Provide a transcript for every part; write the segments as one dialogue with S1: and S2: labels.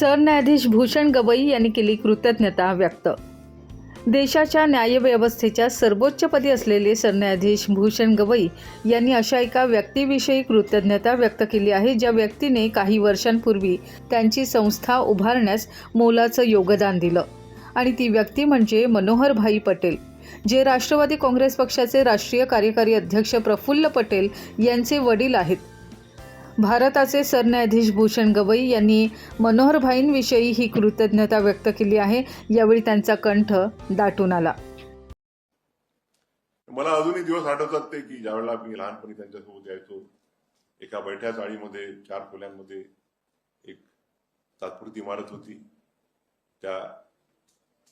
S1: सरन्यायाधीश भूषण गवई यांनी केली कृतज्ञता व्यक्त. देशाच्या न्यायव्यवस्थेच्या सर्वोच्चपदी असलेले सरन्यायाधीश भूषण गवई यांनी अशा एका व्यक्तीविषयी कृतज्ञता व्यक्त केली आहे ज्या व्यक्तीने काही वर्षांपूर्वी त्यांची संस्था उभारण्यास मोलाचं योगदान दिलं. आणि ती व्यक्ती म्हणजे मनोहरभाई पटेल जे राष्ट्रवादी काँग्रेस पक्षाचे राष्ट्रीय कार्यकारी अध्यक्ष प्रफुल्ल पटेल यांचे वडील आहेत. भारताचे सरन्यायाधीश भूषण गवई यांनी मनोहरभाईंविषयी ही कृतज्ञता व्यक्त केली आहे. यावेळी त्यांचा कंठ दाटून आला.
S2: मला अजूनही दिवस आठवतात ते की ज्यावेळेला मी लहानपणी त्यांच्यासोबत यायचो एका बैठ्या चाळीमध्ये चार खोल्यांमध्ये एक तात्पुरती इमारत होती. त्या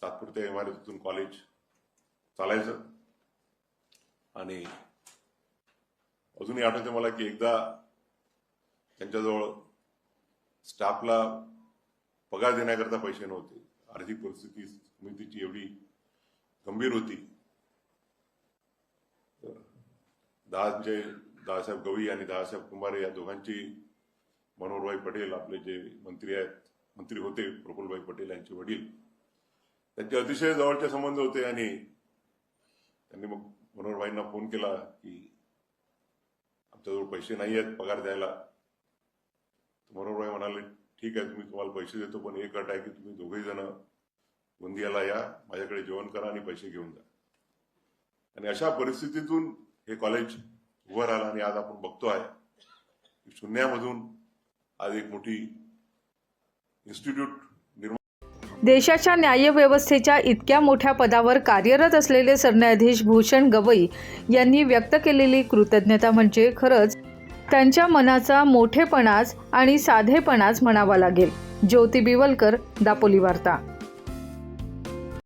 S2: तात्पुरत्या इमारतीतून कॉलेज चालायचं. आणि अजूनही आठवते मला की एकदा त्यांच्याजवळ स्टाफला पगार देण्याकरता पैसे नव्हते. आर्थिक परिस्थिती समितीची एवढी गंभीर होती. दहाचे दादासाहेब गवई आणि दादासाहेब कुंभारे या दोघांची मनोहरभाई पटेल आपले जे मंत्री आहेत मंत्री होते प्रफुल्लभाई पटेल यांचे वडील त्यांचे अतिशय जवळचे संबंध होते आणि त्यांनी मग मनोहरभाईंना फोन केला की आमच्याजवळ पैसे नाही आहेत पगार द्यायला. मनोहरभाई म्हणाले ठीक आहे तुम्ही तुम्हाला पैसे देतो पण एक अट आहे की तुम्ही दोघेही जण गोंदियाला या माझ्याकडे जेवण करा आणि पैसे घेऊन जा. आणि अशा परिस्थितीतून हे कॉलेज उभं राहिलं आणि आज आपण बघतो आहे की शून्यामधून आज एक मोठी इन्स्टिट्यूट निर्माण
S1: देशाच्या न्यायव्यवस्थेच्या इतक्या मोठ्या पदावर कार्यरत असलेले सरन्यायाधीश भूषण गवई यांनी व्यक्त केलेली कृतज्ञता म्हणजे खरंच त्यांच्या मनाचा मोठेपणाच आणि साधेपणाच म्हणावा लागेल. ज्योती बिवलकर दापोली वार्ता.